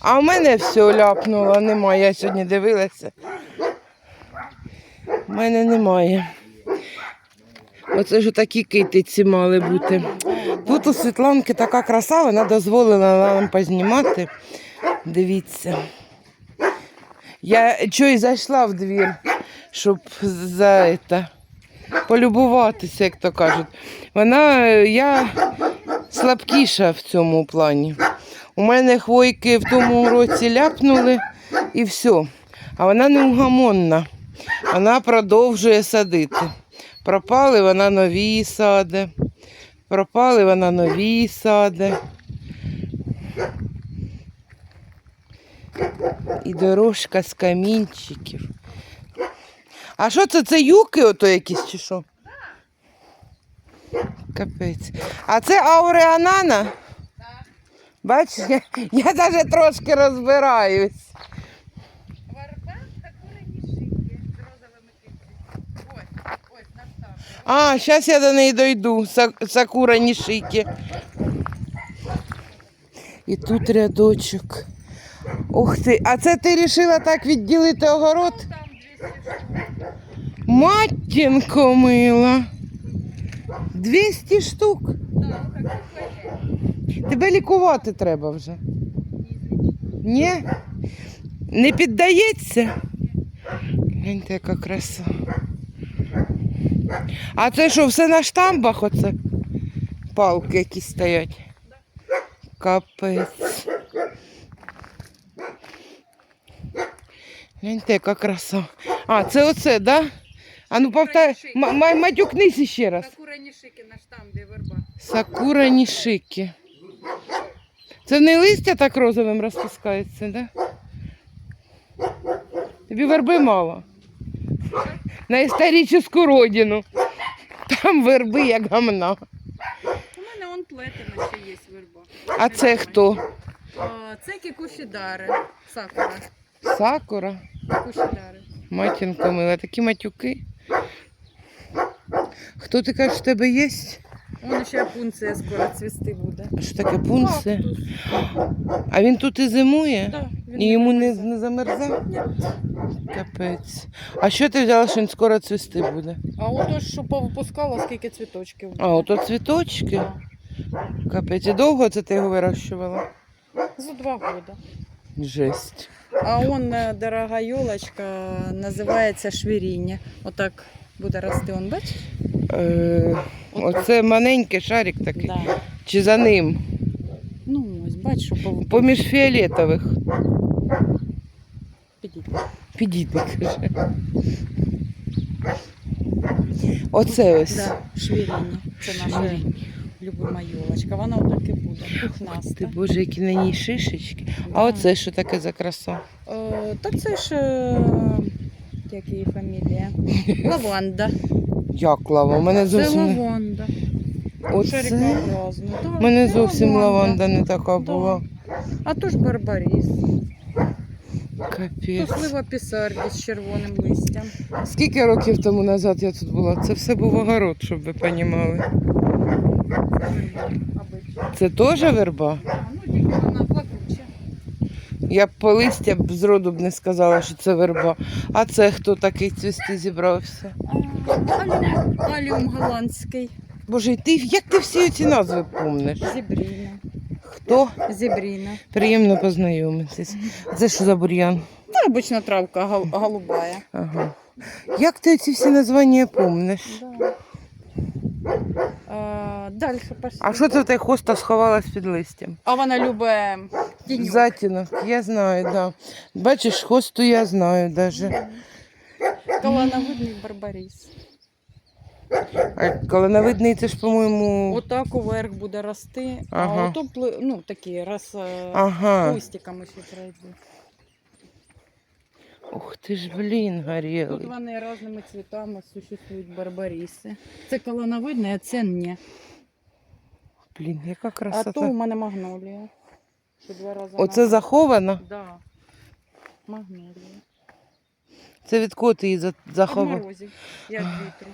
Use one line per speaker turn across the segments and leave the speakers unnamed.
А в мене все ляпнуло, немає. Я сьогодні дивилася. У мене немає. Оце ж такі китиці мали бути. Тут у Світланки така краса, вона дозволила нам познімати. Дивіться. Я чого й зайшла в двір, щоб за це, полюбуватися, як то кажуть. Вона, я слабкіша в цьому плані. У мене хвойки в тому році ляпнули і все. А вона неугамонна. Вона продовжує садити. Пропали вона нові саде. Пропали вона нові саде. І дорожка з камінчиків. А що це? Це юки ото якісь чи що? Капець. А це ауреанана? Бачиш, я, я навіть трошки розбираюсь.
Варба та курені шики з розовими кицями. Ось, ось, наставлю.
А, зараз я до неї дойду. Са- Сакура нішики. І тут рядочок. Ух ти, а це ти вирішила так відділити огород?
Там 200 штук.
Матінко мила. 200 штук.
Купили.
Тебе лікувати треба вже. Ні? Не піддається? Гляньте, яка краса. А це що, все на штамбах оце? Палки якісь стоять. Капець. Гляньте, яка краса. А, це оце, да? А ну м- матюкнись ще раз.
Та курені шики на штамбі верба.
Сакура нішики. Це не листя так розовим розпускається, да? Тобі верби мало. На історичну родину. Там верби як гамна.
У мене он плетена ще є верба.
А це хто?
А, Це кікушідари. Сакура.
Сакура.
Кікушідари.
Матінко мила, такі матюки. Хто ти кажеш, в тебе є?
Вон ще пунція скоро цвісти буде.
А Що таке пунце? А він тут і зимує?
Да,
І йому не, не замерзав? Капець. А що ти взяла, що він скоро цвісти буде?
А ото ж, що повипускала, скільки цвіточків.
А, ото цвіточки.
Да.
Капець, і довго це ти його вирощувала?
За два года.
Жесть.
А он е, дорога ёлочка називається швиріння. Отак буде рости, он бачиш?
Е, оце маленький шарик такий.
Да.
Чи за ним?
Ну, ось, бачиш, що.
Поміж фіолетових.
Підіть.
Підійди, каже. Оце ось.
Да, швиріння. Це наша любима ёлочка. Вона отак і буде,
Ти
пухнаста.
боже, які на ній шишечки. А оце що таке за краса?
Е, Та це ж, е, як її фамілія? Лаванда.
Як лава? У мене
Це
зовсім не...
лаванда.
Оце?
Шарикообразна. Да,
У мене
це
зовсім лаванда не така була.
А то ж барбаріс. То
Капець.
слива пісарді з червоним листям.
Скільки років тому назад я тут була? Це все був огород, щоб ви розуміли. Це теж верба?
Ну тільки вона плакуча.
Я б по листя б зроду б не сказала, що це верба. А це хто такий цвісти зібрався?
А, Аліум, аліум голландський.
Боже, і ти як ти всі ці назви помниш?
Зібріна.
Хто?
Зібріна.
Приємно познайомитись. Це що за бур'ян?
Та обична травка гол- голубая.
Ага. Як ти ці всі названня помниш?
Да. А, далі пошли.
А що це та хоста сховалась під листям?
А вона любить тіньок.
Затінок, я знаю, да. Бачиш, хосту я знаю даже.
Колоновидний барбаріс.
А коленовидний це ж, по-моєму.
Отак уверх буде рости,
Ага.
а ото пли- ну, такі раз е,
Ага.
кустиками ще пройдуть.
Ух ти ж, блін,
Тут
горілий.
вони різними цвітами существують барбаріси. Це колоновидне, а це ні.
Блін, яка
А то у мене магнолія. Що два рази
Оце
на-
заховано?
Да. Магнолія.
Це від кого ти її за- заховав?
морозів, як вітру.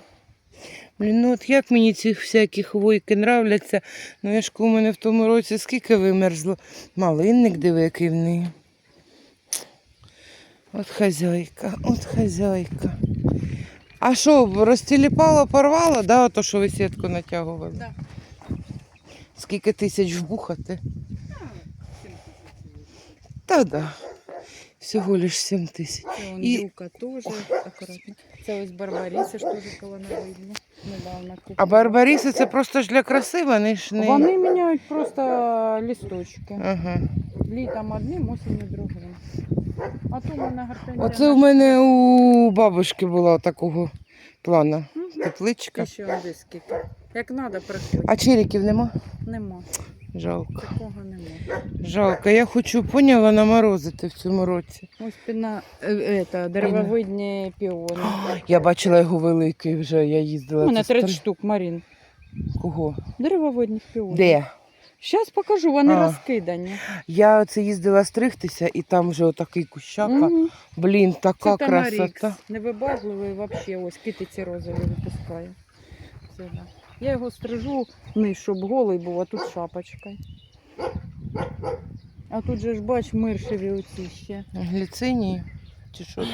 Блін, ну от як мені ці всякі хвойки нравляться. Ну я ж у мене в тому році скільки вимерзло. Малинник диви, який в неї. От хазяйка, от хазяйка. А що, розтіліпало, порвало, да, ото, що ви сітку натягували?
Да.
Скільки тисяч вбухати? Та да. Всього лиш 7 тисяч.
Це он
І-
юка теж акуратно. Це ось Барбаріса ж теж коло не видно. Недавно купила.
А барбаріси це просто ж для краси, вони ж не.
Вони міняють просто лісточки.
Ага.
Літом одним, осінню другим. А то мене гортензія.
Оце в мене у бабушки була такого плана. Тепличка.
І ще десь скільки. Як треба, приходь.
А черіків нема?
Нема.
Жалко.
Такого нема.
Жалко. Я хочу, поняла, наморозити в цьому році.
Ось піна, е, это, деревовидні піони.
Я бачила його великий вже, я їздила.
У мене 30
стар-
штук, Марін.
Кого?
Деревовидних піонів.
Де?
Зараз покажу, вони
А.
розкидані.
Я це їздила стригтися, і там вже отакий кущака.
Мгм.
Блін, така
Це Тамарікс.
красота.
Невибагливий взагалі, ось китиці розові випускає. Це, да. Я його стрижу не щоб голий був, а тут шапочка. А тут же ж бач миршеві оці ще.
Гліцинії? Чи що?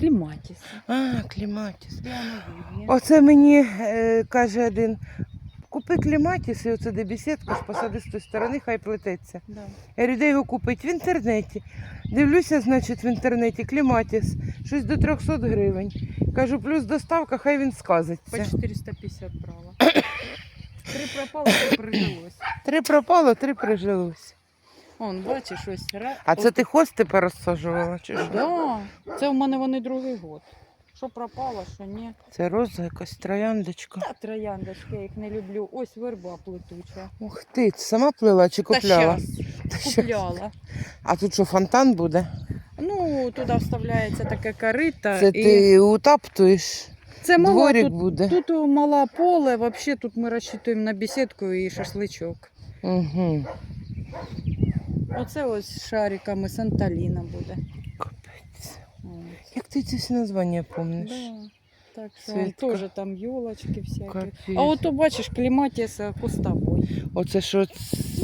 Кліматіс.
А, кліматіс. Оце мені е, каже один. Купи кліматіс, і оце де бесідка ж посади з тої сторони, хай плететься.
Да.
Я говорю, де його купити? В інтернеті. Дивлюся, значить, в інтернеті кліматіс. Щось до 300 гривень. Кажу, плюс доставка, хай він
По 450 брала. Три пропало, три прижилось.
Три пропало, три прижилось.
Он, бачиш, ось ра.
А це ти хости порозсаджувала? Чи що?
Да. Це в мене вони другий год. Що пропало, що ні.
Це роза якась трояндочка.
Та трояндочки, я їх не люблю. Ось верба плетуча.
Ух ти, ти сама плела чи купляла?
Та щас.
Та щас.
Купляла.
А тут що, фонтан буде?
Ну, туди вставляється таке корита.
Це
і...
ти утаптуєш,
Це мало
дворик
тут,
буде.
тут мала поле, взагалі тут ми розчитуємо на бесідку і шашличок.
Угу.
Оце ось шариками Санталіна буде.
Капець.
Ось.
Як ти ці всі названня помниш?
Да. Так що
Світка.
теж там йолочки всякі.
Капець.
А ото бачиш, кліматіса кустовой.
Оце що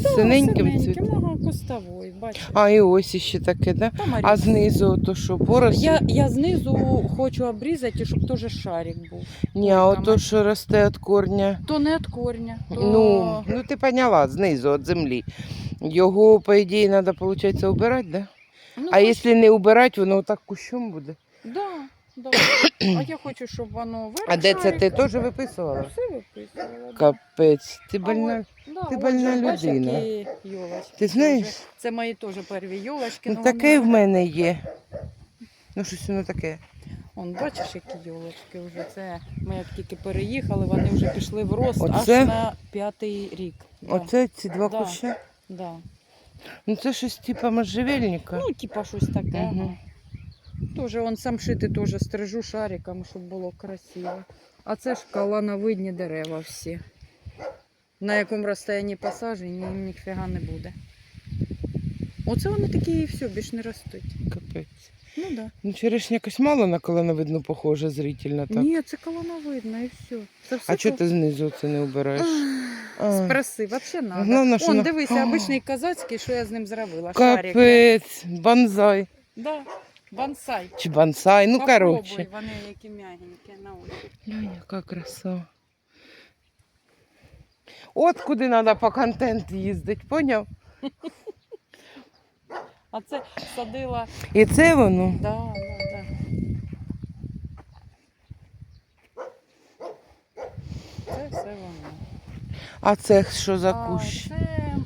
Да,
синеньким
синеньким,
цвіт?
Ага, кустовой, бачиш.
А, і ось іще таке, да?
Там
А знизу то що, поросль?
я, я знизу хочу обрізати, щоб теж шарик був.
Ні, а
там,
ото, що росте від корня.
То не від корня, то
Ну, ну ти поняла, знизу, від землі. Його, по ідеї, треба, виходить, убирати, да?
Ну,
А якщо не убирати, воно отак кущом буде.
Да, да. а я хочу, щоб воно верх
А де це ти теж виписувала?
Все виписувала. да.
Капець, ти больна.
Да,
Ти больна
бачиш,
людина.
які йолочки
Ти знаєш?
теж. Це мої теж перві йолочки.
Ну таке в мене є. Ну щось воно таке.
Он, бачиш, які йолочки вже. Це ми як тільки переїхали, вони вже пішли в рост
Оце?
аж на п'ятий рік. Да,
Оце ці два
Да.
куща.
да.
Ну це щось типу можжевельника.
Ну, типа щось таке. Ага. Тоже он сам шити теж стрижу шариками, щоб було красиво. А це ж калановидні дерева всі. На якому розстоянні посаджені, їм ніфіга не буде. Оце вони такі і все, більш не ростуть.
Капець.
Ну. Да.
Ну черешня якось мало на колоновидну похоже зрительно так.
Ні, це колоновидно і все. Це все
А чого ти знизу це не убираєш?
Спроси, взагалі надо.
Головне, що
Он,
на-
дивися, обичний козацький, що я з ним зробила. Шарик.
Капець, банзай.
Да. Бонсай.
Чи бонсай, ну
Попробуй,
коротше.
вони які м'ягенькі на ощупь.
Глянь, яка краса. От куди треба по контент їздити, поняв?
А це садила.
І це воно.
Да, да, да. Це все воно.
А це що за
А,
кущ?
Це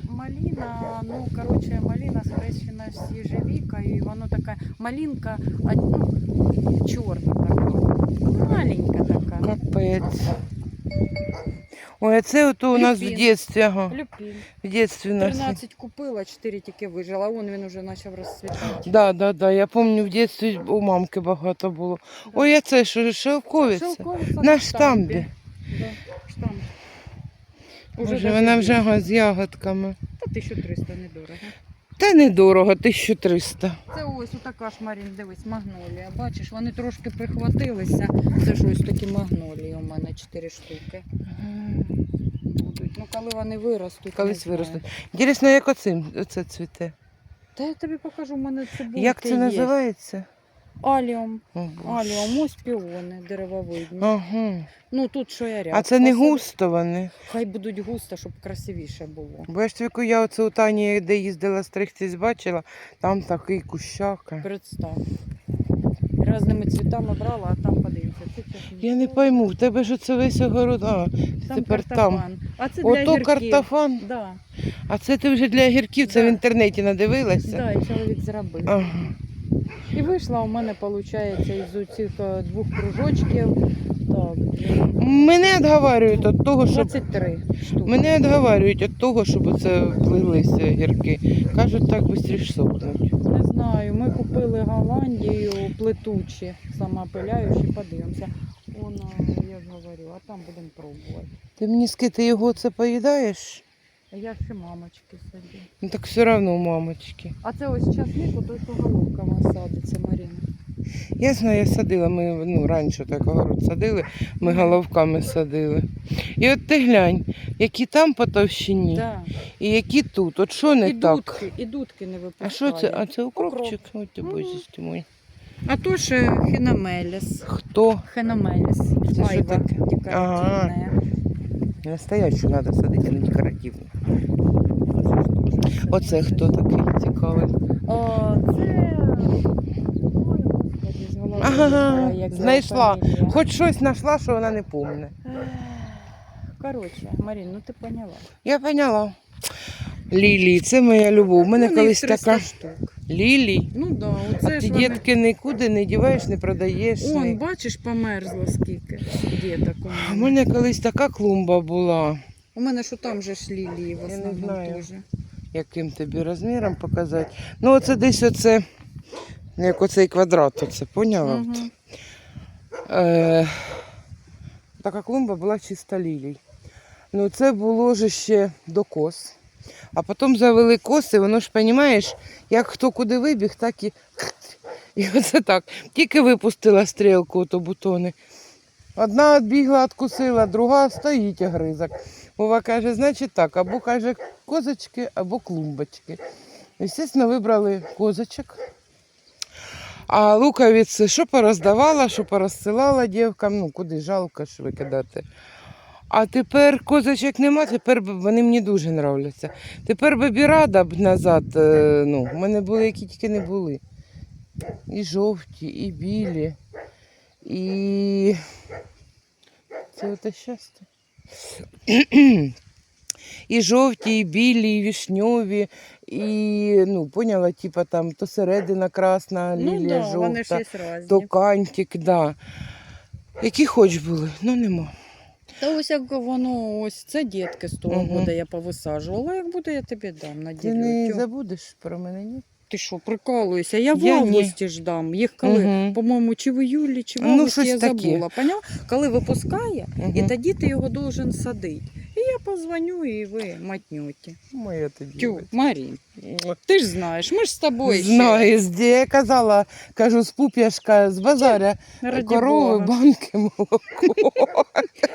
маліна, ну коротше, маліна схрещена з їжевікою, і воно така малінка, а, ну, чорна така. Маленька така.
Капець. Ой, а це ото у нас в
Люпін.
дитинстві, ага.
Люпін.
В дитинстві у нас.
13 купила, 4 тільки вижила, а вон він уже почав розцвітати.
Да, да, да. Я пам'ятаю, в дитинстві у мамки багато було. Ой, а це що, шовковиця?
Шовковиця
На штамбі.
Да, штамп.
Уже
даже
вона вже з ягодками.
Та 1300 недорого.
Та недорого, 1300.
Це ось така ж Марін, дивись, магнолія. Бачиш, вони трошки прихватилися. Це ж ось такі магнолії у мене 4 штуки. Будуть. Ну, коли вони виростуть.
Колись
не знаю.
виростуть. Інтересно, як оцим оце цвіте?
Та я тобі покажу, у мене цибульки
Як це називається?
Аліум.
Боже.
Аліум, ось піони деревовидні.
Ага.
Ну тут що я ряд.
А це не
посадила.
густо вони.
Хай будуть густо, щоб красивіше було.
Бо я ж тільки я оце у Тані, де їздила стригтись, бачила, там такий кущака.
Представ. Разними цвітами брала, а там. Це чесно.
Я не пойму, в тебе ж оце весь огород. А,
Там
тепер там.
картофан. А це для
ото
огірків.
картофан.
Да,
А це ти вже для огірків, це
Да.
в інтернеті надивилася?
да, і чоловік зробив.
Ага.
І вийшла у мене, виходить, із цих е, двох кружочків. Так,
Мене відговорюють від того, щоб
23 штуки.
мене відговорюють від того, щоб оце плилися огірки. Кажуть, так швидше сохнуть.
Не знаю, ми купили Голландію плетучі, самоопиляючі, подивимося. Воно, я ж говорю, а там будемо пробувати.
Ти мені скити його це поїдаєш?
А я ще мамочки садю.
Ну так все одно мамочки.
А це ось часник, ото що головка вона садиться, Маріна.
Я знаю, я садила, ми ну, раніше так огород садили, ми головками садили. І от ти глянь, які там по товщині,
Да.
і які тут. От що не
і
так?
дудки, і дудки не
А
випускають.
що це? А це укропчик? Ой, ти
Мгм.
бозі мой.
А то ще хеномеліс.
Хто?
Хеномеліс.
Це що
Айва
таке?
декоративна.
Настоящу треба садити, не декоративну. Оце хто такий цікавий?
О, це...
Ага, знайшла. Хоч щось знайшла, що вона не помне.
Коротше, Марін, ну ти поняла.
Я поняла. Лілії, це моя любов. У мене
Ну,
колись
їх 300
така
штук.
лілій.
Ну да,
А
оце
ти
ж вони...
дітки нікуди не діваєш, не продаєш.
Он,
не-
бачиш, померзло скільки діток у
У
мене.
мене колись така клумба була.
У мене що там же ж лілії в
не
основному
знаю.
теж.
Яким тобі розміром показати. Ну, оце десь оце, як оцей квадрат, оце, поняла?
Мгм.
Е, така клумба була чиста лілій. Ну, це було ж ще до кос. А потім завели коси, воно ж, розумієш, як хто куди вибіг, так і. І оце так. Тільки випустила стрілку, то бутони. Одна відбігла, відкусила, друга стоїть огризок. Вова каже, значить так, або каже козочки, або клумбочки. Звісно, вибрали козочок. А луковиці що пороздавала, що порозсилала дівкам, ну куди жалко ж викидати. А тепер козочок нема, тепер вони мені дуже нравляться. Тепер би рада б назад. е, Ну, в мене були, які тільки не були. І жовті, і білі, і це оте щастя. І жовті, і білі, і вішньові, і ну, поняла, типа там то середина красна,
Ну
лілія
да,
жовта, то кантик, да. Які хоч були, ну нема.
Та ось як воно, ось це дітки з того
Мгм.
буде, я повисаджувала. Як буде, я тобі дам на
Ти не
ділю.
забудеш про мене, ні?
Ти що, прикалуєшся? Я в
Я ні.
августі ж дам. Їх коли,
Мгм.
по-моєму, чи в іюлі, чи в
Ну,
августі
щось
я
таке.
забула. Поняв? Коли випускає, і
Мгм.
тоді ти його должен садити. І я позвоню, і ви матнете.
Моя тоді.
Тю, Марін, ти ж знаєш, ми ж з тобою ще.
Знаю, де я казала, кажу, з пуп'яшка, з базаря,
Раді
корови,
Бога.
банки, молоко.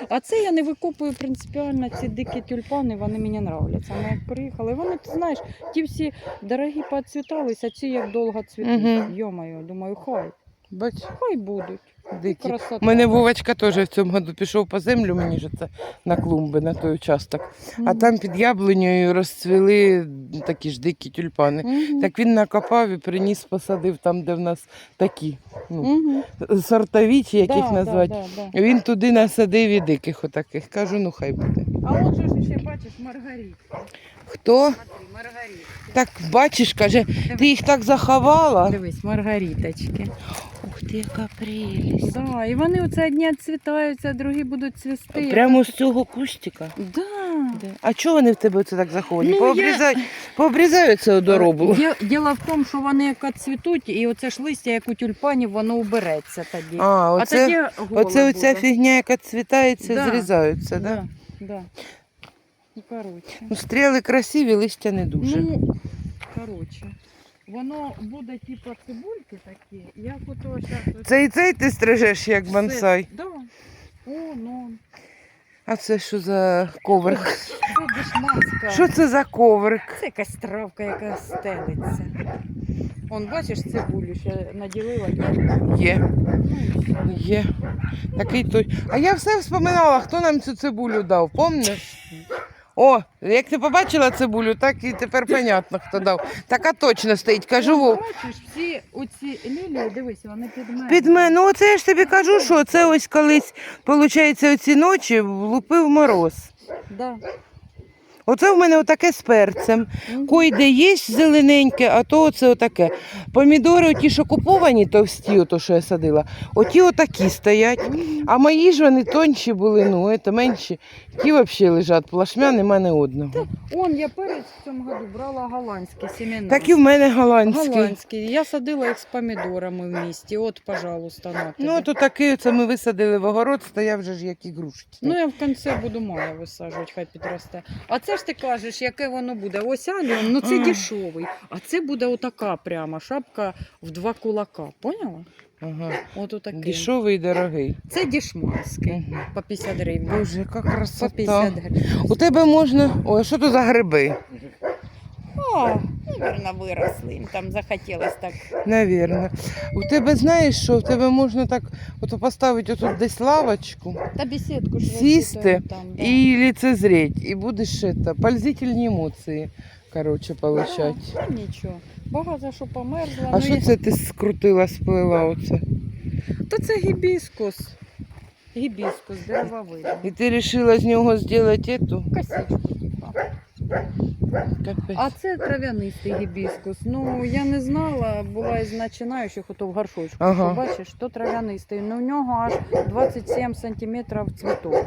А це я не викопую принципіально ці дикі тюльпани, вони мені нравляться. Ми як приїхали, вони, ти знаєш, ті всі дорогі поцвіталися, а ці як довго цвітуть.
Мгм.
Йомаю, думаю, хай,
Бач,
хай будуть.
дикі.
Красота.
У мене Вовочка теж в цьому году пішов по землю, мені ж це на клумби, на той участок. А там під яблунею розцвіли такі ж дикі тюльпани. Так він накопав і приніс, посадив там, де в нас такі, ну,
Мгм.
сортові, чи як
Да,
їх назвати.
да, да.
Він туди насадив і диких отаких. Кажу, ну хай буде.
А от же ще бачиш Маргаритка.
Хто? Так бачиш, каже, ти їх так заховала.
Дивись, Маргариточки.
Ух ти, яка прелість.
Да, і вони оце одні цвітаються, другі будуть цвісти.
Прямо з цього кустика.
Да.
А чого вони в тебе це так заховані?
Ну,
Пообрізають, пообрізають це одоробу.
Ді- Діло в тому, що вони як цвітуть, і оце ж листя, як у тюльпанів, воно убереться тоді.
А,
А
оце,
тоді голе
оце оця
буде.
фігня, яка цвітається,
Да.
зрізаються, да?
Да, да. Ну, коротше.
Ну, стріли красиві, листя не дуже.
Ну, коротше. Воно буде типу цибульки такі, як ото зараз.
Цей цей ти стрижеш як бонсай.
Да. О, ну.
А це що за коврик?
Це дешманська.
Що це за коврик?
Це якась травка, яка стелиться. Он, бачиш, цибулю ще наділила.
Є,
Ну, і
є. Такий той. А я все вспоминала, хто нам цю цибулю дав, помниш? О, як ти побачила цибулю, так і тепер понятно, хто дав. Така точно стоїть. Кажу, Вов,
Бачиш, всі оці лілії, дивись, вони під мене.
Під мене, ну оце я ж тобі кажу, що це ось колись, виходить, оці ночі влупив мороз.
Да.
Оце в мене отаке з перцем. Койде є зелененьке, а то оце отаке. Помідори, оті, що куповані, товсті, ото, що я садила, оті отакі стоять. А мої ж вони тонші були, ну, це менші. Ті взагалі лежать, плашмя нема не одного.
Он я перець в цьому году брала голландські семена.
Так і в мене голландські.
голландські. Я садила їх з помідорами в місті. От, пожалуйста, на тобі.
Ну, то такий, це ми висадили в огород, стояв вже ж як ігрушки.
Ну, я в кінці буду мало висаджувати, хай підросте. А це ж ти кажеш, яке воно буде. Ось аліум, ну це дешевий. А це буде отака прямо шапка в два кулака. Поняла?
Ага.
От отакий.
Дешевий і дорогий.
Це дешманський.
Мгм.
По 50 гривень.
Боже, яка
По 50 гривень.
У тебе можна. Ой, а що тут за гриби?
О, наверное, виросли. Їм там захотілось так.
Навірно. У тебе знаєш що? У тебе можна так от поставити отут десь лавочку
Та бесідку ж
Сісти
там. Да.
і лицезреть, і будеш это, пользительні емоції. Коротше, получать.
Ну, нічого. Багато що померзла.
А
ну,
що
я-
це ти скрутила, сплела оце?
Та це гібіскус. Гібіскус, деревовидний.
І ти вирішила з нього зробити ету?
Косичку.
Капець.
А це трав'янистий гібіскус. Ну, я не знала, була із починаючих, ото в горшочку.
Ага.
Що, бачиш, то трав'янистий. Ну, в нього аж 27 сантиметрів цвіток.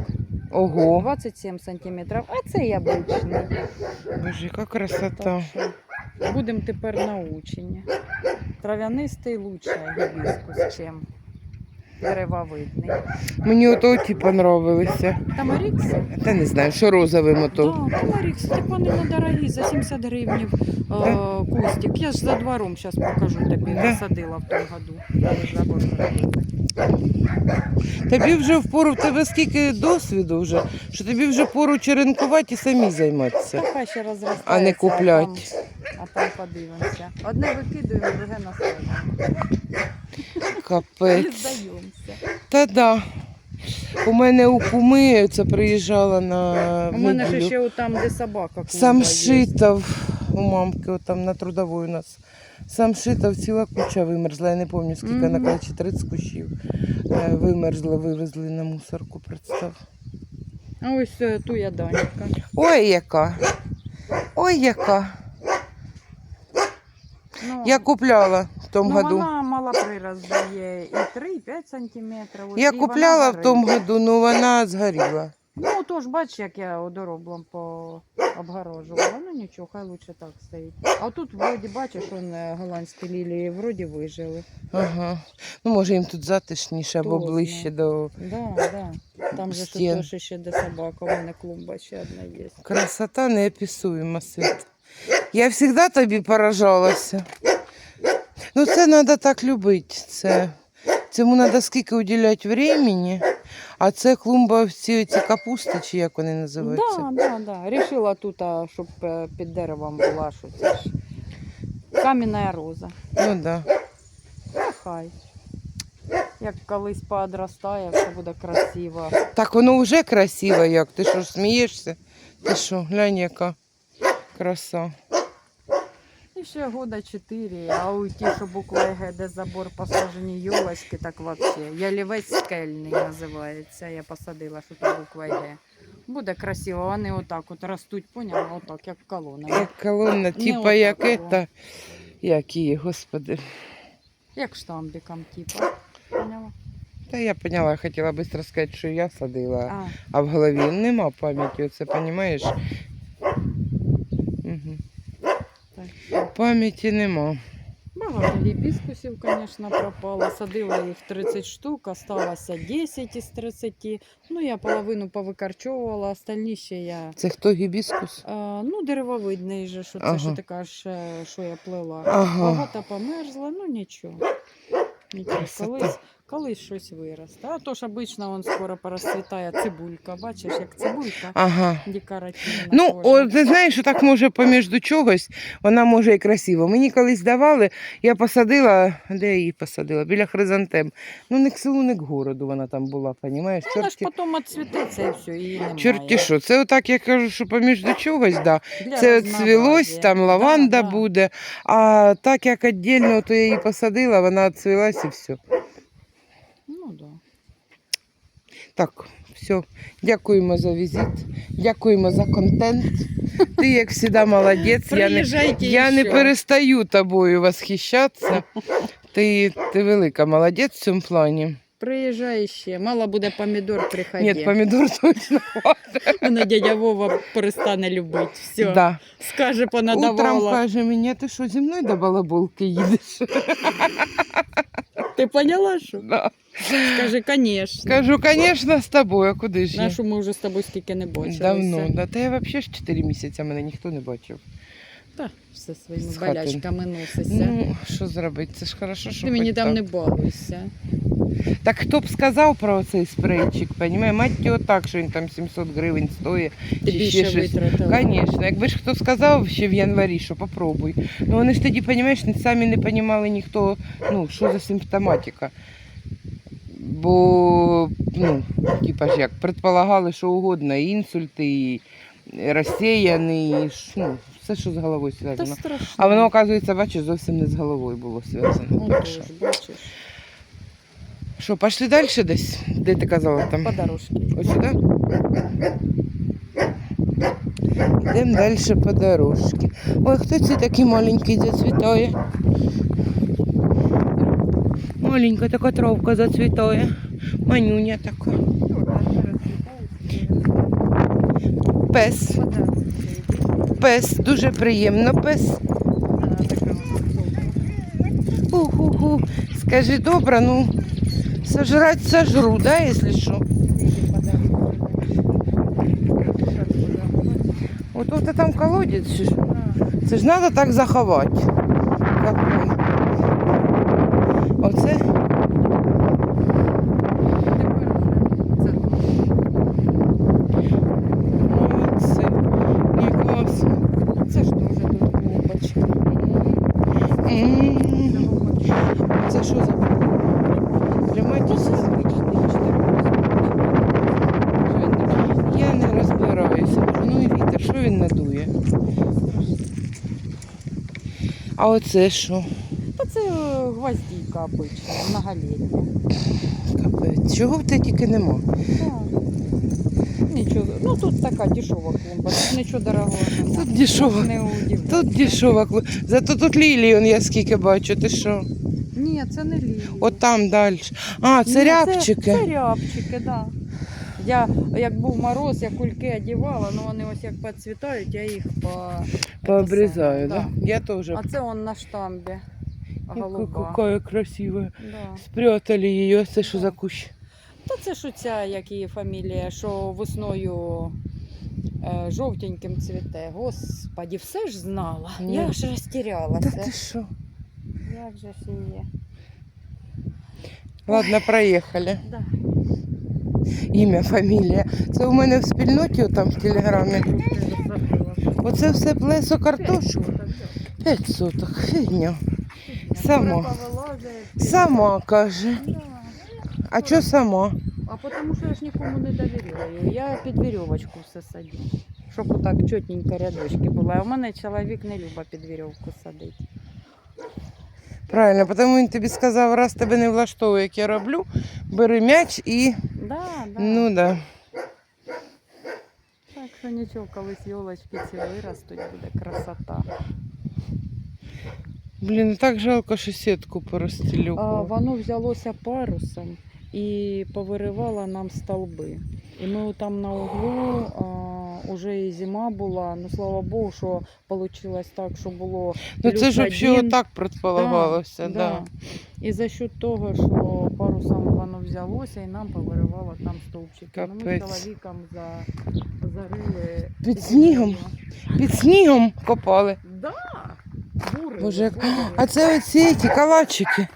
Ого,
27 сантиметрів, а це яблучний.
боже, яка красота.
Так що будемо тепер научені. Трав'янистий лучше гібіскус, чим деревовидний.
Мені ото ті понравилися.
Тамарікси?
Та не знаю, що розовим ото.
Да, тамарікси, так вони недорогі, за 70 гривень е, кустик. Я ж за двором зараз покажу тобі, насадила в тому году. Я ж забула.
Тобі вже впору, в тебе скільки досвіду вже, що тобі вже пору черенкувати і самі займатися.
Хай ще розростається.
А не куплять.
А там, а там подивимося. Одне викидуємо, друге насаджуємо.
Капець.
здаємося.
Та да. У мене у куми це приїжджала на
У мене ж
неділю.
ще там, де собака клумба
Сам
є.
шитав у мамки, от там на трудової у нас. Сам шитав, ціла куча вимерзла. Я не пам'ятаю, скільки
Мгм.
наклали, чи 30 кущів. Е, Вимерзла, вивезли на мусорку, представ.
А ось е, ту я Данька.
Ой, яка. Ой, яка.
Ну,
Я купляла в тому
ну,
году.
вона мала прирост дає і 3-5 сантиметрів.
Я
і
купляла в тому году, ну вона згоріла.
Ну, то ж бач, як я одороблом пообгорожувала. Ну нічого, хай лучше так стоїть. А тут вроді бачиш, он е, голландські лілії вроді вижили.
Ага. Ну, може, їм тут затишніше або
Хто
ближче до
Да, да. Там же
Стін.
тут ще де собака, у мене клумба ще одна є.
красота неописуема світ. Я завжди тобі поражалася. Ну, це треба так любити. Це, цьому треба скільки уділяти времени. А це клумба ці, ці капусти, чи як вони називаються.
Да, да, да. Рішила тут, а, щоб е, під деревом була, що це ж. Кам'яна роза.
Ну так. Да.
Ну, хай. Як колись поодростає, все буде красиво.
Так воно вже красиво, як. Ти що ж смієшся? Ти що, глянь, яка краса.
Ще года 4, а у ті, що буква Г, де забор посаджені йолочки, так взагалі. Ялівець скельний називається. Я посадила, що тут буква Г. Буде красиво, вони отак от ростуть, поняла, отак, як колона.
Як колонна, типа як
було.
ета. Як її, господи.
Як штамбіком, типа. Поняла?
Та я поняла, я хотіла швидко сказати, що я садила.
А,
А в голові нема пам'яті, оце розумієш? Угу.
так.
Пам'яті нема.
Багато гібіскусів, звісно, пропало. Садила їх 30 штук, осталося 10 із 30. Ну, я половину повикарчовувала, остальні ще я.
Це хто гібіскус?
А, ну, деревовидний же, що це,
Ага.
що ти кажеш, е, що я плела.
Ага.
Багато померзла, ну нічого. Нічого, колись, колись щось виросте. А то ж обично он скоро порозцвітає цибулька. Бачиш, як цибулька
Ага.
декоративна.
Ну, о, ти знаєш, що так може поміж чогось, вона може і красиво. Мені колись давали, я посадила, де я її посадила? Біля хризантем. Ну, не к селу, не к городу вона там була, понімаєш?
Вона ж потім відцвітеться і все, її немає.
чорті що. Це отак я кажу, що поміж чогось, да.
Для
Це
разнообразия.
цвілось, там лаванда
Да, да.
буде. А так як віддільно, то я її посадила, вона цвілась і все.
Ну, да.
Так, все. Дякуємо за візит, дякуємо за контент. Ти, як завжди, молодець. Я не, я не перестаю тобою восхищатися. Ти, ти велика молодець в цьому плані.
Приїжджай ще. Мало буде помідор, приходи.
Ні, помідор точно.
Мене дядя Вова перестане любити. Все.
Да.
Скаже,
Утром каже мені, ти що зі мною до балаболки їдеш?
Ти поняла, що?
Да.
Скажи, звісно.
Кажу, звісно, з тобою, а куди ж я?
Нашу ми вже з тобою скільки не бачилися.
Давно. Да. Та я взагалі ж 4 місяці мене ніхто не бачив.
Та, все своїми
З хати.
болячками носишся.
Ну, що зробити? Це ж хорошо, що
Ти мені
хоч
там
так.
не балуйся.
Так хто б сказав про цей спрейчик, понімає? Мать його так, що він там 700 гривень стоїть.
Ти
чи
більше
ще щось.
витратила.
Звісно, якби ж хто сказав ще в январі, що попробуй. Ну вони ж тоді, розумієш, самі не розуміли ніхто, ну, що за симптоматика. Бо, ну, типа ж як, предполагали, що угодно, і інсульти, і розсіяний, і ш- ну, все, що з головою зв'язано. А воно, оказується, бачиш, зовсім не з головою було зв'язано. Так що, що, пішли далі десь? Де ти казала там?
По дорожці.
Ось сюди? Йдемо далі по дорожці. Ой, хто це такий маленький зацвітає? Маленька така травка зацвітає. Манюня така. Пес. Пес, дуже приємно пес. Ху-ху-ху. Скажи, добре, ну, сожрать сожру, да, якщо що? От от там колодець. Це ж треба так заховати. Оце молодці. Ні, клас.
Це ж дуже тут клубочки.
М. Це що за для матіці? Я не розбираюся. Ну і вітер, що він надує? А оце що?
Та це е, гвоздійка обична, многолітня.
Капець. Чого в тебе тільки нема?
Так. Нічого. Ну тут така дешева клумба, тут нічого дорогого немає.
Тут.
Не удивляйся.
Тут дешева клу. Зато тут лілії, он я скільки бачу. Ти що?
Ні, це не лілії.
От там далі. А, це
Ні,
рябчики.
Це, це рябчики, так. Да. Я, як був мороз, я кульки одягала, ну вони ось як підцвітають, я їх по...
Пообрізаю,
це
да? Я теж.
А це он на штамбі. Голуба.
Какая красивая.
Да.
Спрятали її. Це що за кущ?
Та це ж ця, як її фамілія, що весною е, жовтеньким цвіте. Господі, все ж знала.
Ні.
Я ж
Та
розтірялася.
ти що?
Як же ж її?
Ладно, проїхали.
Да.
Ім'я, фамілія. Це у мене в спільноті там в телеграмі. Оце все плесо картошку. П'ять соток. Фігня. Сама. Сама каже. А що сама?
А тому що я ж нікому не довіряю. Я під вірьовочку все садю. Щоб отак чотненько рядочки були. А у мене чоловік не любить під вірьовку садити.
Правильно, тому він тобі сказав, раз тебе не влаштовує, як я роблю, бери м'яч і.
Да, да.
Ну да.
Так що нічого, колись йолочки ці виростуть, буде красота.
Блін, так жалко, що сітку поростелю.
А, воно взялося парусом і повиривало нам столби. І ми там на углу а, уже і зима була. Ну слава Богу, що вийшло так, що було.
Ну це ж взагалі отак предполагалося, да.
Да. І за счет того, що парусом воно взялося і нам повиривало там стовпчики. Ну, ми
Капець.
чоловіком за, зарили.
Під снігом? Під снігом копали.
Да. Бурили,
Боже,
бурили.
А це оці ті калачики.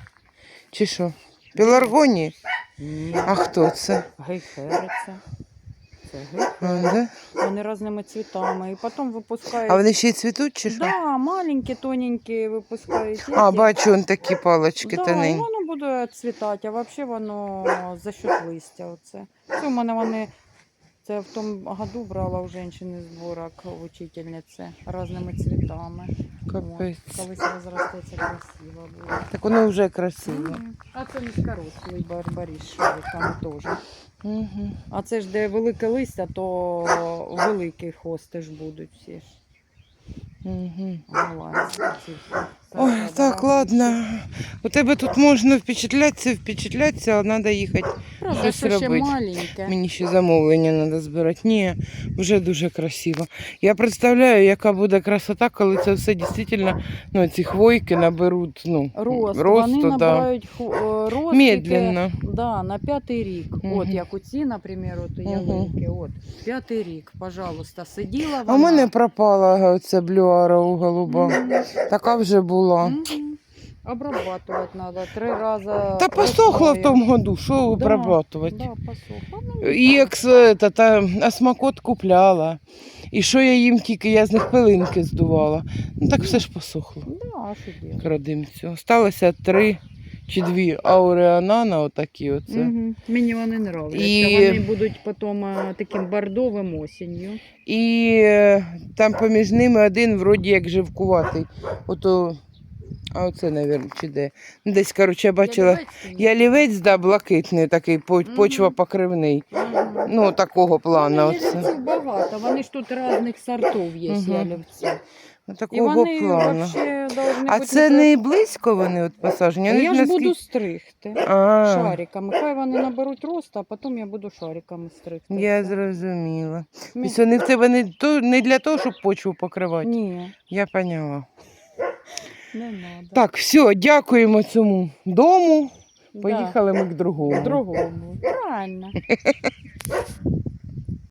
Чи що? Пеларгонії?
Ні,
А хто це?
гейхериця. Це гейхериця. Вони різними цвітами. І потім випускають.
а вони ще й цвітуть чи що?
Да, маленькі, тоненькі випускають.
А, бачу, он такі палочки
да, і
тоненькі.
воно буде цвітати, а взагалі воно за счет листя. Оце. Це у мене вони. Це в тому году брала у жінки зборок учительниці різними цвітами.
Капець.
От, Колись розростеться красиво буде.
Так воно вже красиво.
А це низькорослий барбаріс там теж.
Угу.
А це ж де велике листя, то великі хости ж будуть всі ж.
Угу. Ой, так, ладно. У тебе тут можна впечатлятися, впечатлятися, а треба їхати.
Правда,
щось
що ще
робити.
маленьке.
Мені ще замовлення треба збирати. Ні, вже дуже красиво. Я представляю, яка буде красота, коли це все дійсно, ну, ці хвойки наберуть ну,
Рост.
росту,
Вони
да.
набирають ху- е, рост
Медленно.
тільки, да, на п'ятий рік.
Мгм.
От як у ці, наприклад, от ялинки. От, п'ятий рік, пожалуйста, сиділа вона.
А в мене пропала оця блюара у голуба. Така вже була.
Обрабатувати треба три рази.
Та посохла в тому году, що обрабатувати?
Да, посохла. Ну,
І як та, та осмакот купляла. І що я їм тільки, я з них пилинки здувала. Ну так все ж посохло.
Да?
Крадимцю. Осталося три чи дві ауреанана, отакі оце.
Мгм. Мені вони нравляться.
І-
Вони будуть потім е, таким бордовим осінню.
І е, там поміж ними один вроді як живкуватий. Ото, а оце, мабуть, чи де. Десь, коротше, я бачила. Ялівець, да, блакитний такий, почва покривний. Ну, такого плану.
Ну,
Оце.
багато, вони ж тут різних сортів є
Мгм.
ялівці. І
Такого
вони
плану. А
бути
це
не
близько вони от посаджені?
Я
ж наскільки-
буду стригти
А,
шариками. Хай вони наберуть рост, а потім я буду шариками стригти.
я зрозуміла.
Мі-
Тобто вони в тебе не, то, не для того, щоб почву покривати.
Ні,
Я поняла.
не треба.
Так, все, дякуємо цьому дому. Поїхали ми к другому.
Другому. Правильно.